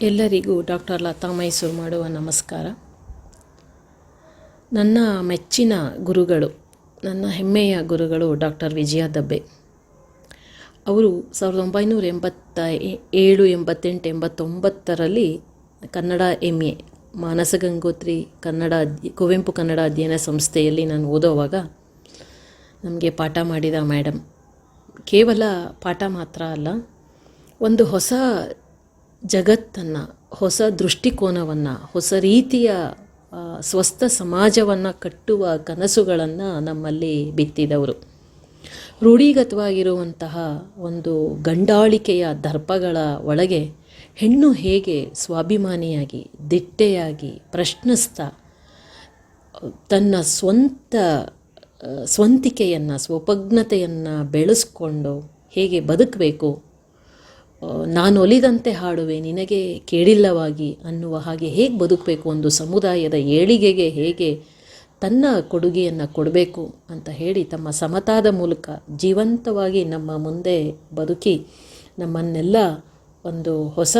ಎಲ್ಲರಿಗೂ ಡಾಕ್ಟರ್ ಲತಾ ಮೈಸೂರು ಮಾಡುವ ನಮಸ್ಕಾರ. ನನ್ನ ಮೆಚ್ಚಿನ ಗುರುಗಳು, ನನ್ನ ಹೆಮ್ಮೆಯ ಗುರುಗಳು ಡಾಕ್ಟರ್ ವಿಜಯ ದಬ್ಬೆ. ಅವರು ಸಾವಿರದ ಒಂಬೈನೂರ ಎಂಬತ್ತ ಏಳು ಎಂಬತ್ತೆಂಟು ಎಂಬತ್ತೊಂಬತ್ತರಲ್ಲಿ ಕನ್ನಡ ಎಂ ಎ ಮಾನಸ ಗಂಗೋತ್ರಿ ಕನ್ನಡ ಕುವೆಂಪು ಕನ್ನಡ ಅಧ್ಯಯನ ಸಂಸ್ಥೆಯಲ್ಲಿ ನಾನು ಓದೋವಾಗ ನಮಗೆ ಪಾಠ ಮಾಡಿದ ಮೇಡಮ್ ಕೇವಲ ಪಾಠ ಮಾತ್ರ ಅಲ್ಲ, ಒಂದು ಹೊಸ ಜಗತ್ತನ್ನು, ಹೊಸ ದೃಷ್ಟಿಕೋನವನ್ನು, ಹೊಸ ರೀತಿಯ ಸ್ವಸ್ಥ ಸಮಾಜವನ್ನು ಕಟ್ಟುವ ಕನಸುಗಳನ್ನು ನಮ್ಮಲ್ಲಿ ಬಿತ್ತಿದವರು. ರೂಢಿಗತವಾಗಿರುವಂತಹ ಒಂದು ಗಂಡಾಳಿಕೆಯ ದರ್ಪಗಳ ಒಳಗೆ ಹೆಣ್ಣು ಹೇಗೆ ಸ್ವಾಭಿಮಾನಿಯಾಗಿ, ದಿಟ್ಟೆಯಾಗಿ ಪ್ರಶ್ನಿಸ್ತಾ ತನ್ನ ಸ್ವಂತ ಸ್ವಂತಿಕೆಯನ್ನು ಸ್ವಪಗ್ನತೆಯನ್ನು ಬೆಳೆಸ್ಕೊಂಡು ಹೇಗೆ ಬದುಕಬೇಕು ನಾನು ಒಲಿದಂತೆ ಹಾಡುವೆ, ನಿನಗೆ ಕೇಳಿಲ್ಲವಾಗಿ ಅನ್ನುವ ಹಾಗೆ ಹೇಗೆ ಬದುಕಬೇಕು, ಒಂದು ಸಮುದಾಯದ ಏಳಿಗೆಗೆ ಹೇಗೆ ತನ್ನ ಕೊಡುಗೆಯನ್ನು ಕೊಡಬೇಕು ಅಂತ ಹೇಳಿ ತಮ್ಮ ಸಮತಾದ ಮೂಲಕ ಜೀವಂತವಾಗಿ ನಮ್ಮ ಮುಂದೆ ಬದುಕಿ ನಮ್ಮನ್ನೆಲ್ಲ ಒಂದು ಹೊಸ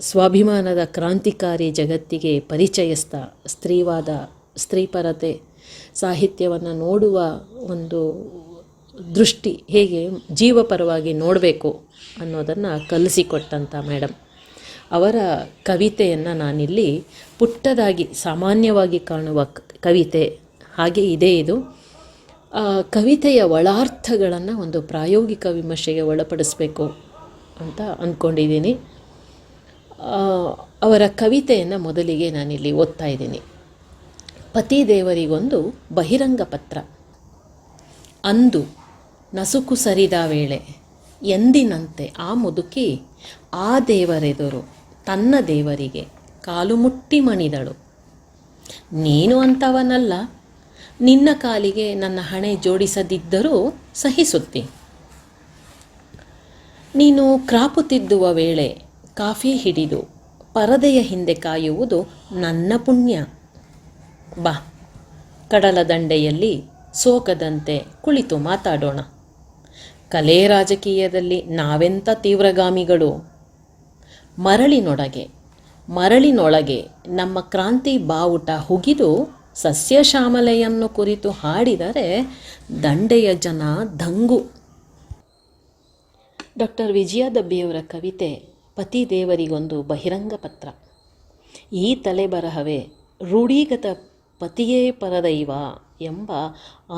ಸ್ವಾಭಿಮಾನದ ಕ್ರಾಂತಿಕಾರಿ ಜಗತ್ತಿಗೆ ಪರಿಚಯಿಸ್ತಾ ಸ್ತ್ರೀವಾದ, ಸ್ತ್ರೀಪರತೆ ಸಾಹಿತ್ಯವನ್ನು ನೋಡುವ ಒಂದು ದೃಷ್ಟಿ ಹೇಗೆ ಜೀವಪರವಾಗಿ ನೋಡಬೇಕು ಅನ್ನೋದನ್ನು ಕಲಿಸಿಕೊಟ್ಟಂಥ ಮೇಡಮ್ ಅವರ ಕವಿತೆಯನ್ನು ನಾನಿಲ್ಲಿ ಪುಟ್ಟದಾಗಿ ಸಾಮಾನ್ಯವಾಗಿ ಕಾಣುವ ಕವಿತೆ ಹಾಗೆ ಇದೆ ಇದು. ಕವಿತೆಯ ಒಳಾರ್ಥಗಳನ್ನು ಒಂದು ಪ್ರಾಯೋಗಿಕ ವಿಮರ್ಶೆಗೆ ಒಳಪಡಿಸಬೇಕು ಅಂತ ಅಂದ್ಕೊಂಡಿದ್ದೀನಿ ಅವರ ಕವಿತೆಯನ್ನು ಮೊದಲಿಗೆ ನಾನಿಲ್ಲಿ ಓದ್ತಾ ಇದ್ದೀನಿ. ಪತಿ ದೇವರಿಗೊಂದು ಬಹಿರಂಗ ಪತ್ರ. ಅಂದು ನಸುಕು ಸರಿದ ವೇಳೆ ಎಂದಿನಂತೆ ಆ ಮುದುಕಿ ಆ ದೇವರೆದುರು ತನ್ನ ದೇವರಿಗೆ ಕಾಲು ಮುಟ್ಟಿ ಮಣಿದಳು. ನೀನು ಅಂತವನಲ್ಲ, ನಿನ್ನ ಕಾಲಿಗೆ ನನ್ನ ಹಣೆ ಜೋಡಿಸದಿದ್ದರೂ ಸಹಿಸುತ್ತಿ. ನೀನು ಕ್ರಾಪುತ್ತಿದ್ದುವ ವೇಳೆ ಕಾಫಿ ಹಿಡಿದು ಪರದೆಯ ಹಿಂದೆ ಕಾಯುವುದು ನನ್ನ ಪುಣ್ಯ. ಬಾ ಕಡಲ ದಂಡೆಯಲ್ಲಿ ಸೋಕದಂತೆ ಕುಳಿತು ಮಾತಾಡೋಣ. ಕಲೆ ರಾಜಕೀಯದಲ್ಲಿ ನಾವೆಂಥ ತೀವ್ರಗಾಮಿಗಳು? ಮರಳಿನೊಡಗೆ ಮರಳಿನೊಳಗೆ ನಮ್ಮ ಕ್ರಾಂತಿ ಬಾವುಟ ಹುಗಿದು ಸಸ್ಯಶ್ಯಾಮಲೆಯನ್ನು ಕುರಿತು ಹಾಡಿದರೆ ದಂಡೆಯ ಜನ ದಂಗು. ಡಾಕ್ಟರ್ ವಿಜಯ ದಬ್ಬಿಯವರ ಕವಿತೆ ಪತಿ ದೇವರಿಗೊಂದು ಬಹಿರಂಗ ಪತ್ರ. ಈ ತಲೆಬರಹವೇ ರೂಢೀಗತ ಪತಿಯೇ ಪರದೈವ. ಎಂಬ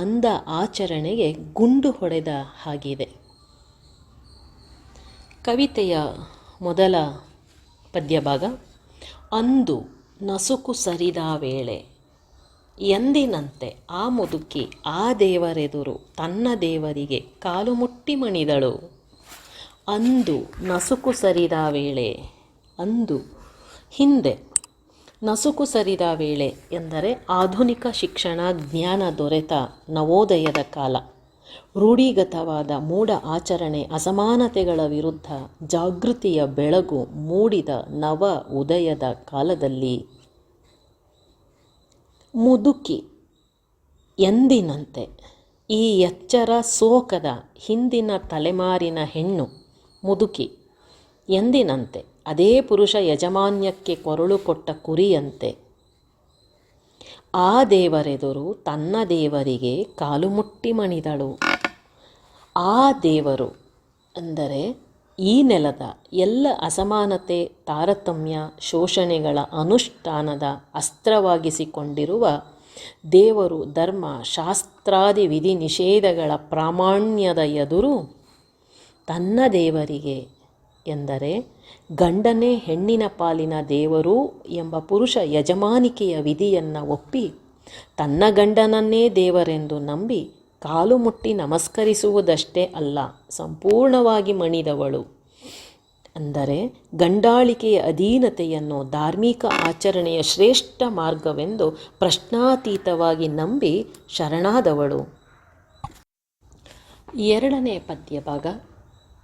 ಅಂದ ಆಚರಣೆಗೆ ಗುಂಡು ಹೊಡೆದ ಹಾಗಿದೆ. ಕವಿತೆಯ ಮೊದಲ ಪದ್ಯಭಾಗ, ಅಂದು ನಸುಕು ಸರಿದ ವೇಳೆ ಎಂದಿನಂತೆ ಆ ಮುದುಕಿ ಆ ದೇವರೆದುರು ತನ್ನ ದೇವರಿಗೆ ಕಾಲು ಮುಟ್ಟಿ ಮಣಿದಳು. ಅಂದು ನಸುಕು ಸರಿದ ವೇಳೆ ಅಂದು ಹಿಂದೆ ನಸುಕು ಸರಿದ ವೇಳೆ ಎಂದರೆ ಆಧುನಿಕ ಶಿಕ್ಷಣ ಜ್ಞಾನ ದೊರೆತ ನವೋದಯದ ಕಾಲ. ರೂಢಿಗತವಾದ ಮೂಢ ಆಚರಣೆ ಅಸಮಾನತೆಗಳ ವಿರುದ್ಧ ಜಾಗೃತಿಯ ಬೆಳಗು ಮೂಡಿದ ನವ ಉದಯದ ಕಾಲದಲ್ಲಿ. ಮುದುಕಿ ಎಂದಿನಂತೆ ಈ ಎಚ್ಚರ ಸೋಕದ ಹಿಂದಿನ ತಲೆಮಾರಿನ ಹೆಣ್ಣು ಮುದುಕಿ ಎಂದಿನಂತೆ ಅದೇ ಪುರುಷ ಯಜಮಾನ್ಯಕ್ಕೆ ಕೊರಳು ಕೊಟ್ಟ ಕುರಿಯಂತೆ. ಆ ದೇವರೆದುರು ತನ್ನ ದೇವರಿಗೆ ಕಾಲು ಮುಟ್ಟಿ ಮಣಿದಳು. ಆ ದೇವರು ಅಂದರೆ ಈ ನೆಲದ ಎಲ್ಲ ಅಸಮಾನತೆ, ತಾರತಮ್ಯ, ಶೋಷಣೆಗಳ ಅನುಷ್ಠಾನದ ಅಸ್ತ್ರವಾಗಿಸಿಕೊಂಡಿರುವ ದೇವರು ಧರ್ಮ, ಶಾಸ್ತ್ರಾದಿ ವಿಧಿ ನಿಷೇಧಗಳ ಪ್ರಾಮಾಣ್ಯದ ಎದುರು ತನ್ನ ದೇವರಿಗೆ ಎಂದರೆ ಗಂಡನೇ ಹೆಣ್ಣಿನ ಪಾಲಿನ ದೇವರು ಎಂಬ ಪುರುಷ ಯಜಮಾನಿಕೆಯ ವಿಧಿಯನ್ನು ಒಪ್ಪಿ ತನ್ನ ಗಂಡನನ್ನೇ ದೇವರೆಂದು ನಂಬಿ ಕಾಲು ಮುಟ್ಟಿ ನಮಸ್ಕರಿಸುವುದಷ್ಟೇ ಅಲ್ಲ, ಸಂಪೂರ್ಣವಾಗಿ ಮಣಿದವಳು. ಅಂದರೆ ಗಂಡಾಳಿಕೆಯ ಅಧೀನತೆಯನ್ನು ಧಾರ್ಮಿಕ ಆಚರಣೆಯ ಶ್ರೇಷ್ಠ ಮಾರ್ಗವೆಂದು ಪ್ರಶ್ನಾತೀತವಾಗಿ ನಂಬಿ ಶರಣಾದವಳು. ಎರಡನೇ ಪದ್ಯಭಾಗ,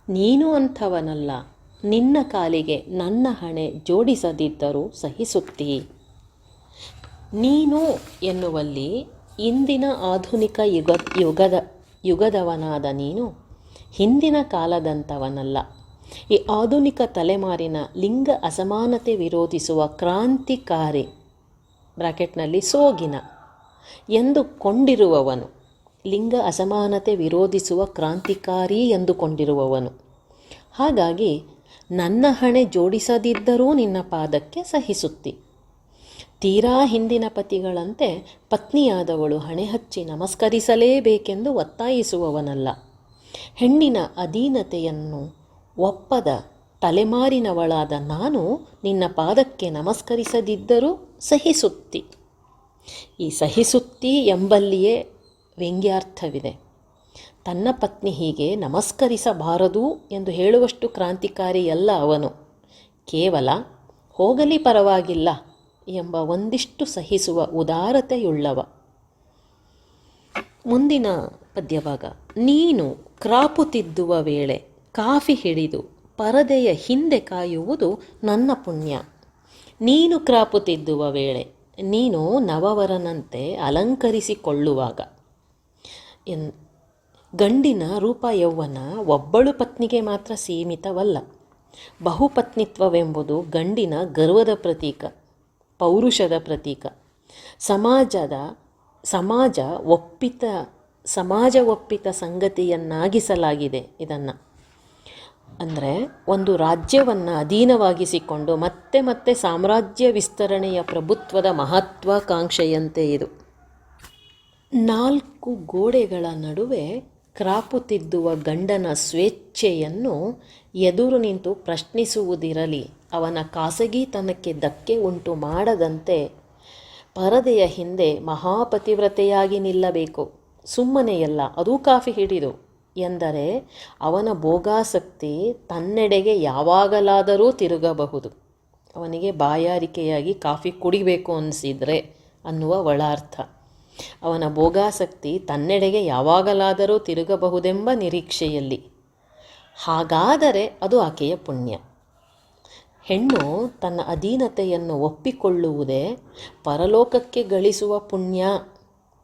ನೀನು ಅಂಥವನಲ್ಲ ನಿನ್ನ ಕಾಲಿಗೆ ನನ್ನ ಹಣೆ ಜೋಡಿಸದಿದ್ದರೂ ಸಹಿಸುತ್ತೀ. ನೀನು ಎನ್ನುವಲ್ಲಿ ಇಂದಿನ ಆಧುನಿಕ ಯುಗ, ಯುಗದ, ಯುಗದವನಾದ ನೀನು ಹಿಂದಿನ ಕಾಲದಂಥವನಲ್ಲ. ಈ ಆಧುನಿಕ ತಲೆಮಾರಿನ ಲಿಂಗ ಅಸಮಾನತೆ ವಿರೋಧಿಸುವ ಕ್ರಾಂತಿಕಾರಿ, ಬ್ರಾಕೆಟ್ನಲ್ಲಿ ಸೋಗಿನ, ಎಂದುಕೊಂಡಿರುವವನು, ಲಿಂಗ ಅಸಮಾನತೆ ವಿರೋಧಿಸುವ ಕ್ರಾಂತಿಕಾರಿ ಎಂದುಕೊಂಡಿರುವವನು. ಹಾಗಾಗಿ ನನ್ನ ಹಣೆ ಜೋಡಿಸದಿದ್ದರೂ ನಿನ್ನ ಪಾದಕ್ಕೆ ಸಹಿಸುತ್ತಿ. ತೀರಾ ಹಿಂದಿನ ಪತಿಗಳಂತೆ ಪತ್ನಿಯಾದವಳು ಹಣೆ ಹಚ್ಚಿ ನಮಸ್ಕರಿಸಲೇಬೇಕೆಂದು ಒತ್ತಾಯಿಸುವವನಲ್ಲ. ಹೆಣ್ಣಿನ ಅಧೀನತೆಯನ್ನು ಒಪ್ಪದ ತಲೆಮಾರಿನವಳಾದ ನಾನು ನಿನ್ನ ಪಾದಕ್ಕೆ ನಮಸ್ಕರಿಸದಿದ್ದರೂ ಸಹಿಸುತ್ತಿ. ಈ ಸಹಿಸುತ್ತಿ ಎಂಬಲ್ಲಿಯೇ ವ್ಯಂಗ್ಯಾರ್ಥವಿದೆ. ತನ್ನ ಪತ್ನಿ ಹೀಗೆ ನಮಸ್ಕರಿಸಬಾರದು ಎಂದು ಹೇಳುವಷ್ಟು ಕ್ರಾಂತಿಕಾರಿಯಲ್ಲ ಅವನು. ಕೇವಲ ಹೋಗಲಿ ಪರವಾಗಿಲ್ಲ ಎಂಬ ಒಂದಿಷ್ಟು ಸಹಿಸುವ ಉದಾರತೆಯುಳ್ಳವ. ಮುಂದಿನ ಪದ್ಯವಾಗ ನೀನು ಕ್ರಾಪು ತಿದ್ದುವ ವೇಳೆ ಕಾಫಿ ಹಿಡಿದು ಪರದೆಯ ಹಿಂದೆ ಕಾಯುವುದು ನನ್ನ ಪುಣ್ಯ. ನೀನು ಕ್ರಾಪು ತಿದ್ದುವ ವೇಳೆ ನೀನು ನವವರನಂತೆ ಅಲಂಕರಿಸಿಕೊಳ್ಳುವಾಗ. ಗಂಡಿನ ರೂಪ ಯೌವನ ಒಬ್ಬಳು ಪತ್ನಿಗೆ ಮಾತ್ರ ಸೀಮಿತವಲ್ಲ. ಬಹುಪತ್ನಿತ್ವವೆಂಬುದು ಗಂಡಿನ ಗರ್ವದ ಪ್ರತೀಕ, ಪೌರುಷದ ಪ್ರತೀಕ. ಸಮಾಜದ, ಸಮಾಜ ಒಪ್ಪಿತ ಸಮಾಜ ಒಪ್ಪಿತ ಸಂಗತಿಯನ್ನಾಗಿಸಲಾಗಿದೆ ಇದನ್ನು. ಅಂದರೆ ಒಂದು ರಾಜ್ಯವನ್ನು ಅಧೀನವಾಗಿಸಿಕೊಂಡು ಮತ್ತೆ ಮತ್ತೆ ಸಾಮ್ರಾಜ್ಯ ವಿಸ್ತರಣೆಯ ಪ್ರಭುತ್ವದ ಮಹತ್ವಾಕಾಂಕ್ಷೆಯಂತೆ ಇದು. ನಾಲ್ಕು ಗೋಡೆಗಳ ನಡುವೆ ಕ್ರಾಪು ತಿದ್ದುವ ಗಂಡನ ಸ್ವೇಚ್ಛೆಯನ್ನು ಎದುರು ನಿಂತು ಪ್ರಶ್ನಿಸುವುದಿರಲಿ. ಅವನ ಖಾಸಗಿತನಕ್ಕೆ ಧಕ್ಕೆ ಉಂಟು ಮಾಡದಂತೆ ಪರದೆಯ ಹಿಂದೆ ಮಹಾಪತಿವ್ರತೆಯಾಗಿ ನಿಲ್ಲಬೇಕು. ಸುಮ್ಮನೆಯಲ್ಲ, ಅದೂ ಕಾಫಿ ಹಿಡಿದು ಎಂದರೆ ಅವನ ಭೋಗಾಸಕ್ತಿ ತನ್ನೆಡೆಗೆ ಯಾವಾಗಲಾದರೂ ತಿರುಗಬಹುದು. ಅವನಿಗೆ ಬಾಯಾರಿಕೆಯಾಗಿ ಕಾಫಿ ಕುಡಿಬೇಕು ಅನಿಸಿದರೆ ಅನ್ನುವ ಒಳಾರ್ಥ. ಅವನ ಭೋಗಾಸಕ್ತಿ ತನ್ನೆಡೆಗೆ ಯಾವಾಗಲಾದರೂ ತಿರುಗಬಹುದೆಂಬ ನಿರೀಕ್ಷೆಯಲ್ಲಿ. ಹಾಗಾದರೆ ಅದು ಆಕೆಯ ಪುಣ್ಯ. ಹೆಣ್ಣು ತನ್ನ ಅಧೀನತೆಯನ್ನು ಒಪ್ಪಿಕೊಳ್ಳುವುದೇ ಪರಲೋಕಕ್ಕೆ ಗಳಿಸುವ ಪುಣ್ಯ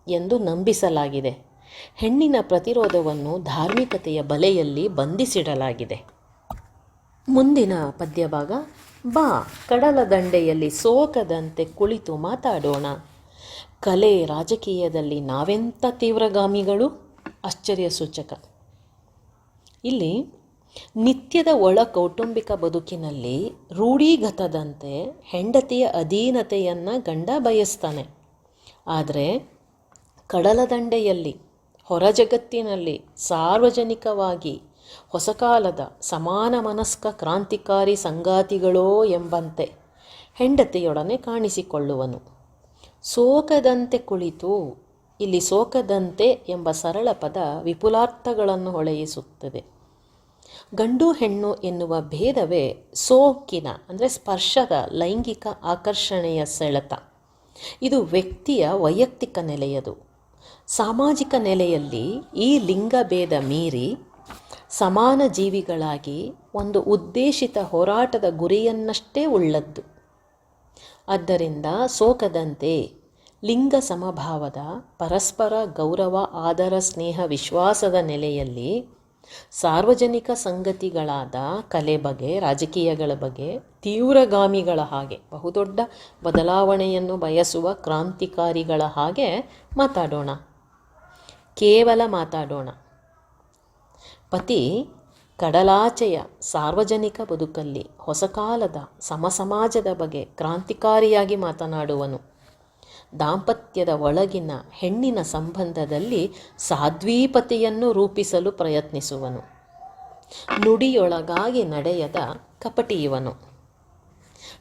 ಎಂದು ನಂಬಿಸಲಾಗಿದೆ. ಹೆಣ್ಣಿನ ಪ್ರತಿರೋಧವನ್ನು ಧಾರ್ಮಿಕತೆಯ ಬಲೆಯಲ್ಲಿ ಬಂಧಿಸಿಡಲಾಗಿದೆ. ಮುಂದಿನ ಪದ್ಯಭಾಗ, ಬಾ ಕಡಲ ದಂಡೆಯಲ್ಲಿ ಸೋಕದಂತೆ ಕುಳಿತು ಮಾತಾಡೋಣ. ಕಲೆ ರಾಜಕೀಯದಲ್ಲಿ ನಾವೆಂಥ ತೀವ್ರಗಾಮಿಗಳು? ಆಶ್ಚರ್ಯ ಸೂಚಕ. ಇಲ್ಲಿ ನಿತ್ಯದ ಒಳ ಕೌಟುಂಬಿಕ ಬದುಕಿನಲ್ಲಿ ರೂಢಿಗತದಂತೆ ಹೆಂಡತಿಯ ಅಧೀನತೆಯನ್ನು ಗಂಡ ಬಯಸ್ತಾನೆ. ಆದರೆ ಕಡಲದಂಡೆಯಲ್ಲಿ ಹೊರ ಜಗತ್ತಿನಲ್ಲಿ ಸಾರ್ವಜನಿಕವಾಗಿ ಹೊಸಕಾಲದ ಸಮಾನ ಮನಸ್ಕ ಕ್ರಾಂತಿಕಾರಿ ಸಂಗಾತಿಗಳೋ ಎಂಬಂತೆ ಹೆಂಡತಿಯೊಡನೆ ಕಾಣಿಸಿಕೊಳ್ಳುವನು. ಸೋಕದಂತೆ ಕುಳಿತು ಇಲ್ಲಿ ಸೋಕದಂತೆ ಎಂಬ ಸರಳ ಪದ ವಿಪುಲಾರ್ಥಗಳನ್ನು ಹೊಳೆಯಿಸುತ್ತದೆ. ಗಂಡು ಹೆಣ್ಣು ಎನ್ನುವ ಭೇದವೇ ಸೋಕಿನ, ಅಂದರೆ ಸ್ಪರ್ಶದ, ಲೈಂಗಿಕ ಆಕರ್ಷಣೆಯ ಸೆಳೆತ. ಇದು ವ್ಯಕ್ತಿಯ ವೈಯಕ್ತಿಕ ನೆಲೆಯದು. ಸಾಮಾಜಿಕ ನೆಲೆಯಲ್ಲಿ ಈ ಲಿಂಗಭೇದ ಮೀರಿ ಸಮಾನ ಜೀವಿಗಳಾಗಿ ಒಂದು ಉದ್ದೇಶಿತ ಹೋರಾಟದ ಗುರಿಯನ್ನಷ್ಟೇ ಉಳ್ಳದ್ದು. ಆದ್ದರಿಂದ ಸೋಕದಂತೆ ಲಿಂಗ ಸಮಭಾವದ ಪರಸ್ಪರ ಗೌರವ, ಆದರ, ಸ್ನೇಹ, ವಿಶ್ವಾಸದ ನೆಲೆಯಲ್ಲಿ ಸಾರ್ವಜನಿಕ ಸಂಗತಿಗಳಾದ ಕಲೆ ಬಗೆ ರಾಜಕೀಯಗಳ ಬಗ್ಗೆ, ತೀವ್ರಗಾಮಿಗಳ ಹಾಗೆ, ಬಹುದೊಡ್ಡ ಬದಲಾವಣೆಯನ್ನು ಬಯಸುವ ಕ್ರಾಂತಿಕಾರಿಗಳ ಹಾಗೆ ಮಾತಾಡೋಣ. ಕೇವಲ ಮಾತಾಡೋಣ. ಪತಿ ಕಡಲಾಚೆಯ ಸಾರ್ವಜನಿಕ ಬದುಕಲ್ಲಿ ಹೊಸಕಾಲದ ಸಮಸಮಾಜದ ಬಗ್ಗೆ ಕ್ರಾಂತಿಕಾರಿಯಾಗಿ ಮಾತನಾಡುವನು. ದಾಂಪತ್ಯದ ಒಳಗಿನ ಹೆಣ್ಣಿನ ಸಂಬಂಧದಲ್ಲಿ ಸಾಧ್ವೀಪತೆಯನ್ನು ರೂಪಿಸಲು ಪ್ರಯತ್ನಿಸುವನು. ನುಡಿಯೊಳಗಾಗಿ ನಡೆಯದ ಕಪಟಿ ಇವನು.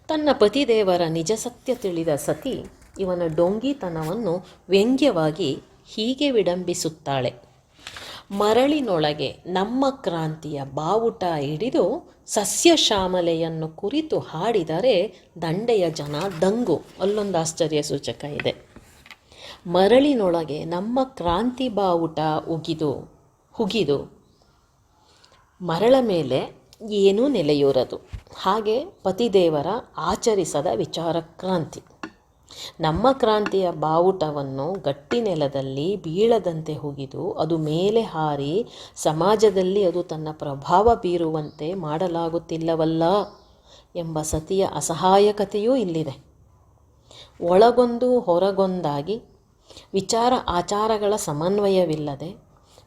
ತನ್ನ ಪತಿದೇವರ ನಿಜ ಸತ್ಯ ತಿಳಿದ ಸತಿ ಇವನ ಡೊಂಗಿತನವನ್ನು ವ್ಯಂಗ್ಯವಾಗಿ ಹೀಗೆ ವಿಡಂಬಿಸುತ್ತಾಳೆ. ಮರಳಿನೊಳಗೆ ನಮ್ಮ ಕ್ರಾಂತಿಯ ಬಾವುಟ ಹಿಡಿದು ಸಸ್ಯ ಶ್ಯಾಮಲೆಯನ್ನು ಕುರಿತು ಹಾಡಿದರೆ ದಂಡೆಯ ಜನ ದಂಗು. ಅಲ್ಲೊಂದು ಆಶ್ಚರ್ಯ ಸೂಚಕ ಇದೆ. ಮರಳಿನೊಳಗೆ ನಮ್ಮ ಕ್ರಾಂತಿ ಬಾವುಟ ಉಗಿದು, ಹುಗಿದು, ಮರಳ ಮೇಲೆ ಏನೂ ನೆಲೆಯೂರದು. ಹಾಗೆ ಪತಿದೇವರ ಆಚರಿಸದ ವಿಚಾರ ಕ್ರಾಂತಿ. ನಮ್ಮ ಕ್ರಾಂತಿಯ ಬಾವುಟವನ್ನು ಗಟ್ಟಿ ನೆಲದಲ್ಲಿ ಬೀಳದಂತೆ ಹುಗಿದು ಅದು ಮೇಲೆ ಹಾರಿ ಸಮಾಜದಲ್ಲಿ ಅದು ತನ್ನ ಪ್ರಭಾವ ಬೀರುವಂತೆ ಮಾಡಲಾಗುತ್ತಿಲ್ಲವಲ್ಲ ಎಂಬ ಸತಿಯ ಅಸಹಾಯಕತೆಯೂ ಇಲ್ಲಿದೆ. ಒಳಗೊಂದು ಹೊರಗೊಂದಾಗಿ ವಿಚಾರ ಆಚಾರಗಳ ಸಮನ್ವಯವಿಲ್ಲದೆ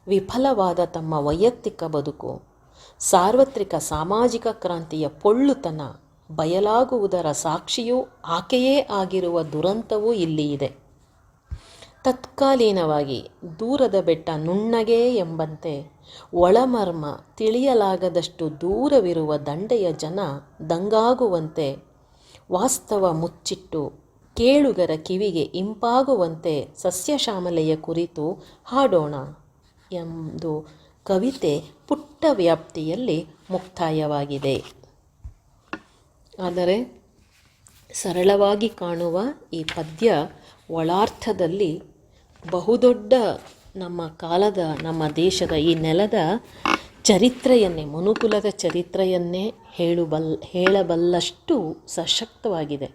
ವಿಫಲವಾದ ತಮ್ಮ ವೈಯಕ್ತಿಕ ಬದುಕು, ಸಾರ್ವತ್ರಿಕ ಸಾಮಾಜಿಕ ಕ್ರಾಂತಿಯ ಪೊಳ್ಳುತನ ಬಯಲಾಗುವುದರ ಸಾಕ್ಷಿಯೂ ಆಕೆಯೇ ಆಗಿರುವ ದುರಂತವೂ ಇಲ್ಲಿ ಇದೆ ತತ್ಕಾಲೀನವಾಗಿ ದೂರದ ಬೆಟ್ಟ ನುಣ್ಣಗೆ ಎಂಬಂತೆ ಒಳಮರ್ಮ ತಿಳಿಯಲಾಗದಷ್ಟು ದೂರವಿರುವ ದಂಡೆಯ ಜನ ದಂಗಾಗುವಂತೆ ವಾಸ್ತವ ಮುಚ್ಚಿಟ್ಟು ಕೇಳುಗರ ಕಿವಿಗೆ ಇಂಪಾಗುವಂತೆ ಸಸ್ಯಶ್ಯಾಮಲೆಯ ಕುರಿತು ಹಾಡೋಣ ಎಂದು ಕವಿತೆ ಪುಟ್ಟ ವ್ಯಾಪ್ತಿಯಲ್ಲಿ ಮುಕ್ತಾಯವಾಗಿದೆ. ಆದರೆ ಸರಳವಾಗಿ ಕಾಣುವ ಈ ಪದ್ಯ ಒಳಾರ್ಥದಲ್ಲಿ ಬಹುದೊಡ್ಡ ನಮ್ಮ ಕಾಲದ, ನಮ್ಮ ದೇಶದ ಈ ನೆಲದ ಚರಿತ್ರೆಯನ್ನೇ, ಮನುಕುಲದ ಚರಿತ್ರೆಯನ್ನೇ ಹೇಳುಬಲ್, ಹೇಳಬಲ್ಲಷ್ಟು ಸಶಕ್ತವಾಗಿದೆ.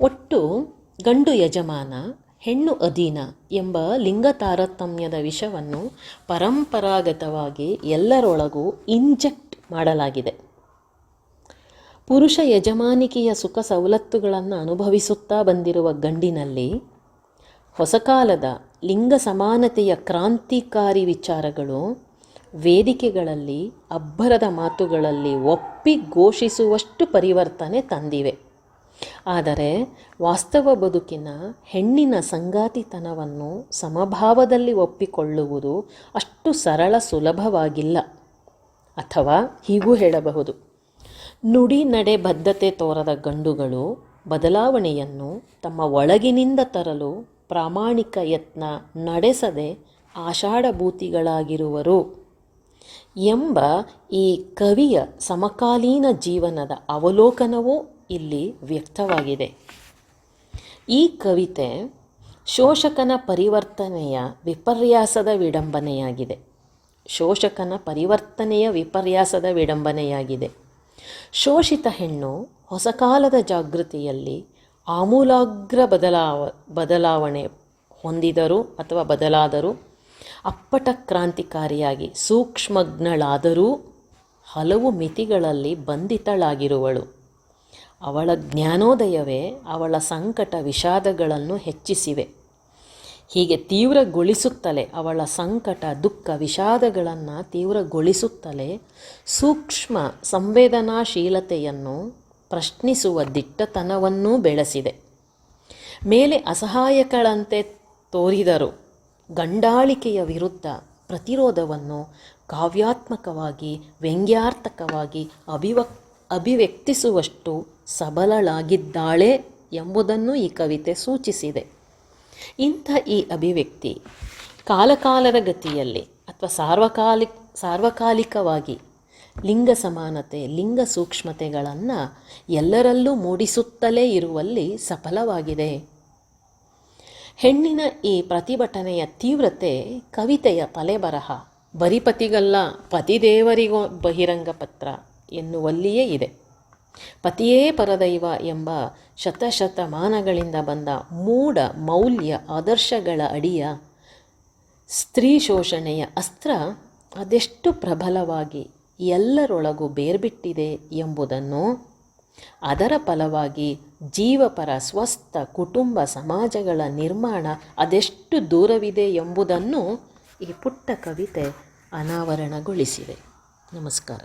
ಒಟ್ಟು ಗಂಡು ಯಜಮಾನ, ಹೆಣ್ಣು ಅಧೀನ ಎಂಬ ಲಿಂಗ ತಾರತಮ್ಯದ ವಿಷವನ್ನು ಪರಂಪರಾಗತವಾಗಿ ಎಲ್ಲರೊಳಗೂ ಇಂಜೆಕ್ಟ್ ಮಾಡಲಾಗಿದೆ. ಪುರುಷ ಯಜಮಾನಿಕೆಯ ಸುಖ ಸವಲತ್ತುಗಳನ್ನು ಅನುಭವಿಸುತ್ತಾ ಬಂದಿರುವ ಗಂಡಿನಲ್ಲಿ ಹೊಸಕಾಲದ ಲಿಂಗ ಸಮಾನತೆಯ ಕ್ರಾಂತಿಕಾರಿ ವಿಚಾರಗಳು ವೇದಿಕೆಗಳಲ್ಲಿ, ಅಬ್ಬರದ ಮಾತುಗಳಲ್ಲಿ ಒಪ್ಪಿ ಘೋಷಿಸುವಷ್ಟು ಪರಿವರ್ತನೆ ತಂದಿವೆ. ಆದರೆ ವಾಸ್ತವ ಬದುಕಿನ ಹೆಣ್ಣಿನ ಸಂಗಾತಿತನವನ್ನು ಸಮಭಾವದಲ್ಲಿ ಒಪ್ಪಿಕೊಳ್ಳುವುದು ಅಷ್ಟು ಸರಳ ಸುಲಭವಾಗಿಲ್ಲ. ಅಥವಾ ಹೀಗೂ ಹೇಳಬಹುದು. ನುಡಿ ನಡೆ ಬದ್ಧತೆ ತೋರದ ಗಂಡುಗಳು ಬದಲಾವಣೆಯನ್ನು ತಮ್ಮ ಒಳಗಿನಿಂದ ತರಲು ಪ್ರಾಮಾಣಿಕ ಯತ್ನ ನಡೆಸದೆ ಆಷಾಢಭೂತಿಗಳಾಗಿರುವರು. ಎಂಬ ಈ ಕವಿಯ ಸಮಕಾಲೀನ ಜೀವನದ ಅವಲೋಕನವೂ ಇಲ್ಲಿ ವ್ಯಕ್ತವಾಗಿದೆ. ಈ ಕವಿತೆ ಶೋಷಕನ ಪರಿವರ್ತನೆಯ ವಿಪರ್ಯಾಸದ ವಿಡಂಬನೆಯಾಗಿದೆ. ಶೋಷಕನ ಪರಿವರ್ತನೆಯ ವಿಪರ್ಯಾಸದ ವಿಡಂಬನೆಯಾಗಿದೆ. ಶೋಷಿತ ಹೆಣ್ಣು ಹೊಸ ಕಾಲದ ಜಾಗೃತಿಯಲ್ಲಿ ಆಮೂಲಾಗ್ರ ಬದಲಾವ, ಬದಲಾವಣೆ ಹೊಂದಿದರು ಅಥವಾ ಬದಲಾದರೂ ಅಪ್ಪಟ ಕ್ರಾಂತಿಕಾರಿಯಾಗಿ ಸೂಕ್ಷ್ಮಜ್ಞಳಾದರೂ ಹಲವು ಮಿತಿಗಳಲ್ಲಿ ಬಂಧಿತಳಾಗಿರುವಳು. ಅವಳ ಜ್ಞಾನೋದಯವೇ ಅವಳ ಸಂಕಟ ವಿಷಾದಗಳನ್ನು ಹೆಚ್ಚಿಸಿವೆ. ಹೀಗೆ ತೀವ್ರಗೊಳಿಸುತ್ತಲೇ, ಅವಳ ಸಂಕಟ, ದುಃಖ, ವಿಷಾದಗಳನ್ನು ತೀವ್ರಗೊಳಿಸುತ್ತಲೇ ಸೂಕ್ಷ್ಮ ಸಂವೇದನಾಶೀಲತೆಯನ್ನು ಪ್ರಶ್ನಿಸುವ ದಿಟ್ಟತನವನ್ನೂ ಬೆಳೆಸಿದೆ. ಮೇಲೆ ಅಸಹಾಯಕಳಂತೆ ತೋರಿದರು ಗಂಡಾಳಿಕೆಯ ವಿರುದ್ಧ ಪ್ರತಿರೋಧವನ್ನು ಕಾವ್ಯಾತ್ಮಕವಾಗಿ, ವ್ಯಂಗ್ಯಾರ್ಥಕವಾಗಿ ಅಭಿವಕ್ ಅಭಿವ್ಯಕ್ತಿಸುವಷ್ಟು ಸಬಲಳಾಗಿದ್ದಾಳೆ ಎಂಬುದನ್ನು ಈ ಕವಿತೆ ಸೂಚಿಸಿದೆ. ಇಂಥ ಈ ಅಭಿವ್ಯಕ್ತಿ ಕಾಲಕಾಲದ ಗತಿಯಲ್ಲಿ ಅಥವಾ ಸಾರ್ವಕಾಲಿ, ಸಾರ್ವಕಾಲಿಕವಾಗಿ ಲಿಂಗ ಸಮಾನತೆ, ಲಿಂಗ ಸೂಕ್ಷ್ಮತೆಗಳನ್ನು ಎಲ್ಲರಲ್ಲೂ ಮೂಡಿಸುತ್ತಲೇ ಇರುವಲ್ಲಿ ಸಫಲವಾಗಿದೆ. ಹೆಣ್ಣಿನ ಈ ಪ್ರತಿಭಟನೆಯ ತೀವ್ರತೆ ಕವಿತೆಯ ತಲೆಬರಹ ಬರಿಪತಿಗಲ್ಲ ಪತಿದೇವರಿಗೋ ಬಹಿರಂಗ ಪತ್ರ ಎನ್ನುವಲ್ಲಿಯೇ ಇದೆ. ಪತಿಯೇ ಪರದೈವ ಎಂಬ ಶತಶತಮಾನಗಳಿಂದ ಬಂದ ಮೂಢ ಮೌಲ್ಯ ಆದರ್ಶಗಳ ಅಡಿಯ ಸ್ತ್ರೀ ಶೋಷಣೆಯ ಅಸ್ತ್ರ ಅದೆಷ್ಟು ಪ್ರಬಲವಾಗಿ ಎಲ್ಲರೊಳಗೂ ಬೇರ್ಬಿಟ್ಟಿದೆ ಎಂಬುದನ್ನು ಅದರ ಫಲವಾಗಿ ಜೀವಪರ ಸ್ವಸ್ಥ ಕುಟುಂಬ ಸಮಾಜಗಳ ನಿರ್ಮಾಣ ಅದೆಷ್ಟು ದೂರವಿದೆ ಎಂಬುದನ್ನು ಈ ಪುಟ್ಟ ಕವಿತೆ ಅನಾವರಣಗೊಳಿಸಿದೆ. ನಮಸ್ಕಾರ.